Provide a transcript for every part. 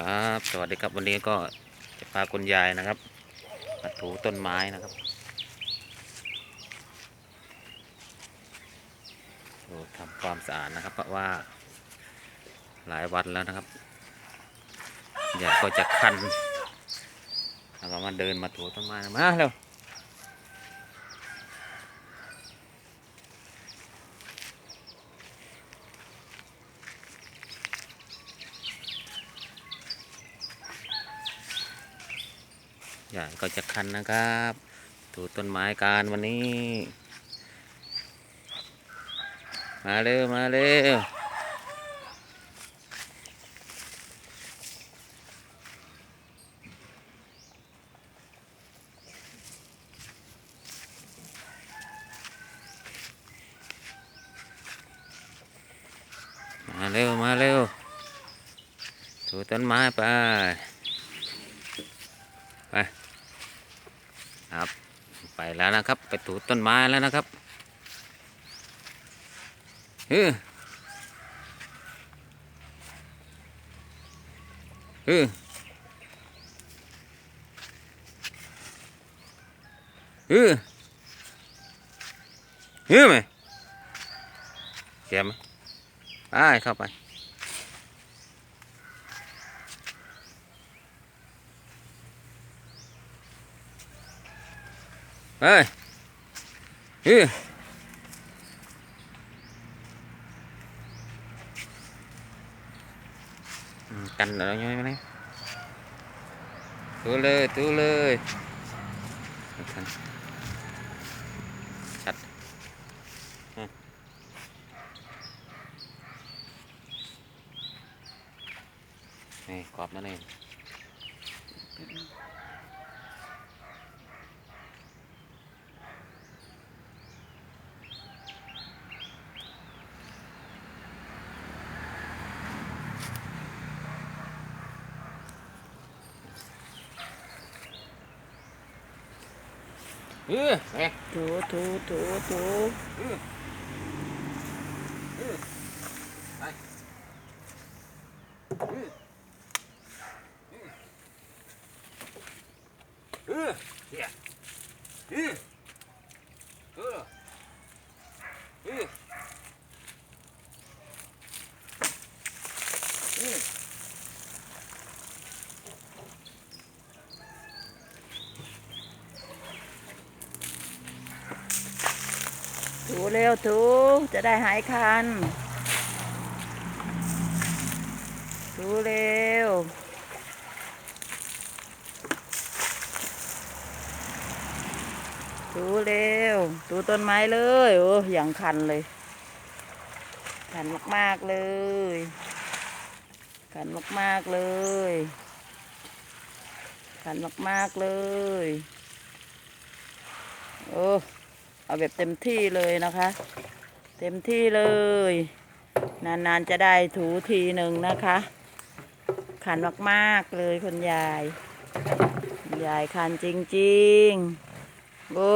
ครับ สวัสดีครับวันนี้ก็จะพาคุณยายนะครับมาถูต้นไม้นะครับดูทำความสะอาดนะครับ เพราะว่าหลายวันแล้วนะครับยายก็จะคันแล้วก็มาเดินมาถูต้นไม้มาเร็ว ยายก็จะคันนะครับถูต้นไม้การวันนี้ มาเร็วมาเร็วมาเร็ว มาเร็วถูต้นไม้ไป ไป ครับ ไปแล้วนะครับ ไปถูต้นไม้แล้วนะครับเฮ้อเฮ้อเฮ้อเฮ้อไหมเสียไหมไปเข้าไป ไปเฮ้กันอะไรเงี้ยไหมตัวเลยตัวเลยชัดนี่กรอบนั่นเอง này cọp nó này ừ nè ถูถูถูถู ถูเร็วถูจะได้หายคัน ถูเร็ว ถูเร็ว ถูต้นไม้เลยโอ้อย่างคันเลย คันมากๆเลย คันมากๆเลย คันมากๆเลย โอ้ เอาแบบเต็มที่เลยนะคะ เต็มที่เลย นานๆจะได้ถูทีหนึ่งนะคะ ขันมากๆเลยคุณยายคุณยายขันจริงๆโอ้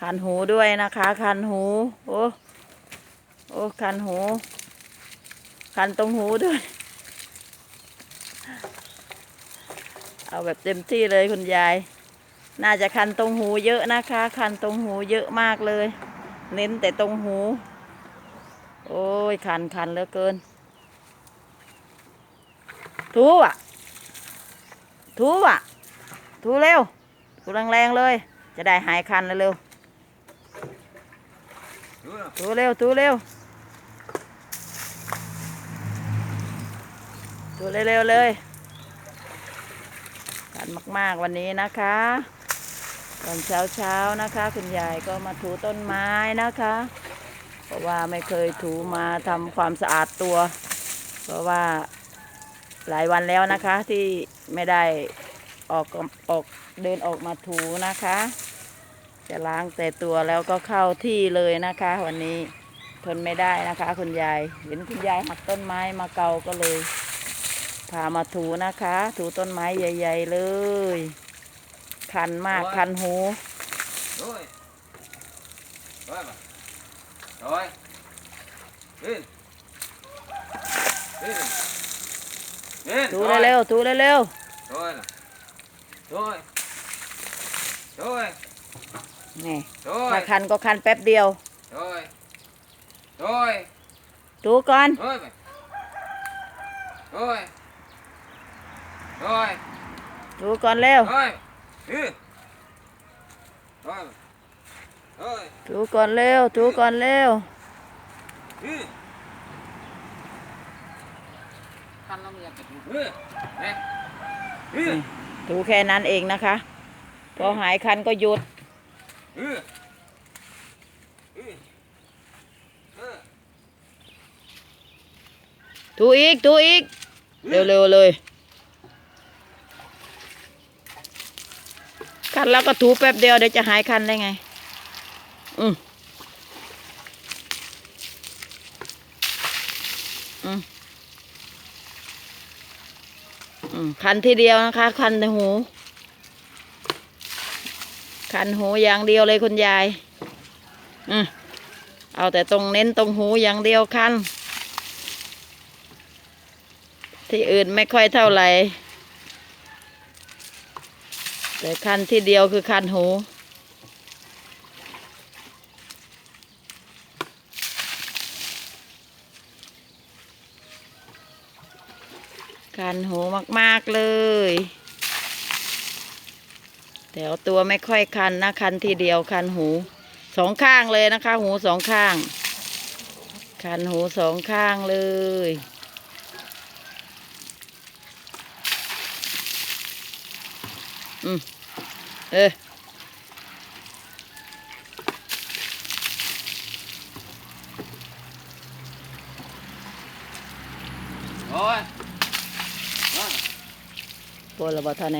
ขันหูด้วยนะคะขันหูโอ้โอ้ขันหูขันตรงหูด้วย เอาแบบเต็มที่เลยคุณยาย น่าจะคันตรงหูเยอะนะคะ คันตรงหูเยอะมากเลย เน้นแต่ตรงหู โอ้ยคันคันเหลือเกินถูอะถูอะถูเร็วถูแรงๆเลย จะได้หายคันเร็ว ừ ๆถูเร็วถูเร็วถูเร็วๆเลยคันมาก ๆ วันนี้นะคะ ตอนเช้าเช้าๆนะคะ คุณยายก็มาถูต้นไม้นะคะ เพราะว่าไม่เคยถูมาทำความสะอาดตัว เพราะว่าหลายวันแล้วนะคะที่ไม่ได้ออกออกเดินออกมาถูนะคะ จะล้างแต่ตัวแล้วก็เข้าที่เลยนะคะ วันนี้ทนไม่ได้นะคะ คุณยายเห็นคุณยายหักต้นไม้มาเกาก็เลยพามาถูนะคะ ถูต้นไม้ใหญ่ ๆ เลย คันมากคันหู rồi rồi mà rồi lên lên Lên, ถู rồi. เร็วๆถูเร็ว Rồi nè. Rồi. Rồi. ๆนี่ Rồi. ถ้าคันก็คันแป๊บเดียว Rồi. Rồi. ถูก่อน Rồi mày. Rồi. Rồi. ถูก่อนเร็ว Rồi. Ừ. Rồi. Rồi. ถูก่อนเร็ว ถูก่อนเร็ว Ừ. Khăn lắm nha. Ừ. Nè. Ừ. นี่ถูแค่นั้นเองนะคะ พอหายคันก็หยุด Ừ. Ừ. Ừ. ถูอีกถูอีก เร็วๆเลย คันแล้วก็ถูแป๊บเดียวเดี๋ยวจะหายคันได้ไง อืมอืมอืมคันทีเดียวนะคะ คันในหู คันหูอย่างเดียวเลยคุณยาย อืมเอาแต่ตรงเน้นตรงหูอย่างเดียวคันที่อื่นไม่ค่อยเท่าไหร่ แต่คันที่เดียวคือคันหู คันหูมาก ๆ เลยแต่เอาตัวไม่ค่อยคันนะ คันที่เดียวคันหูสองข้างเลยนะคะ หูสองข้าง คันหูสองข้างเลยอืม เออ Rồi. Rồi. ปวดระบาดท่าไหน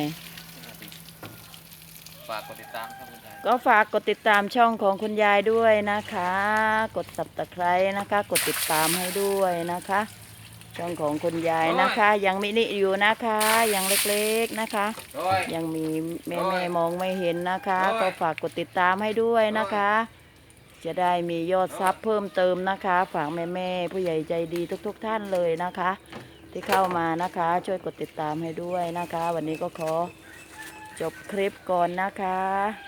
ฝากกดติดตามครับคุณยายก็ฝากกดติดตามช่องของคุณยายด้วยนะคะ กดสับตะไคร้นะคะ กดติดตามให้ด้วยนะคะ ช่องของคุณยายนะคะ ยังมินิอยู่นะคะ ยังเล็กๆนะคะ Rồi. ยังมีแม่โอ้แม่ยมองไม่เห็นนะคะโอ้ยก็ฝากกดติดตามให้ด้วยนะคะ จะได้มียอดซับเพิ่มเติมนะคะ ฝากแม่แม่ๆผู้ใหญ่ใจดีทุกๆท่านเลยนะคะ ที่เข้ามานะคะ ช่วยกดติดตามให้ด้วยนะคะ วันนี้ก็ขอจบคลิปก่อนนะคะ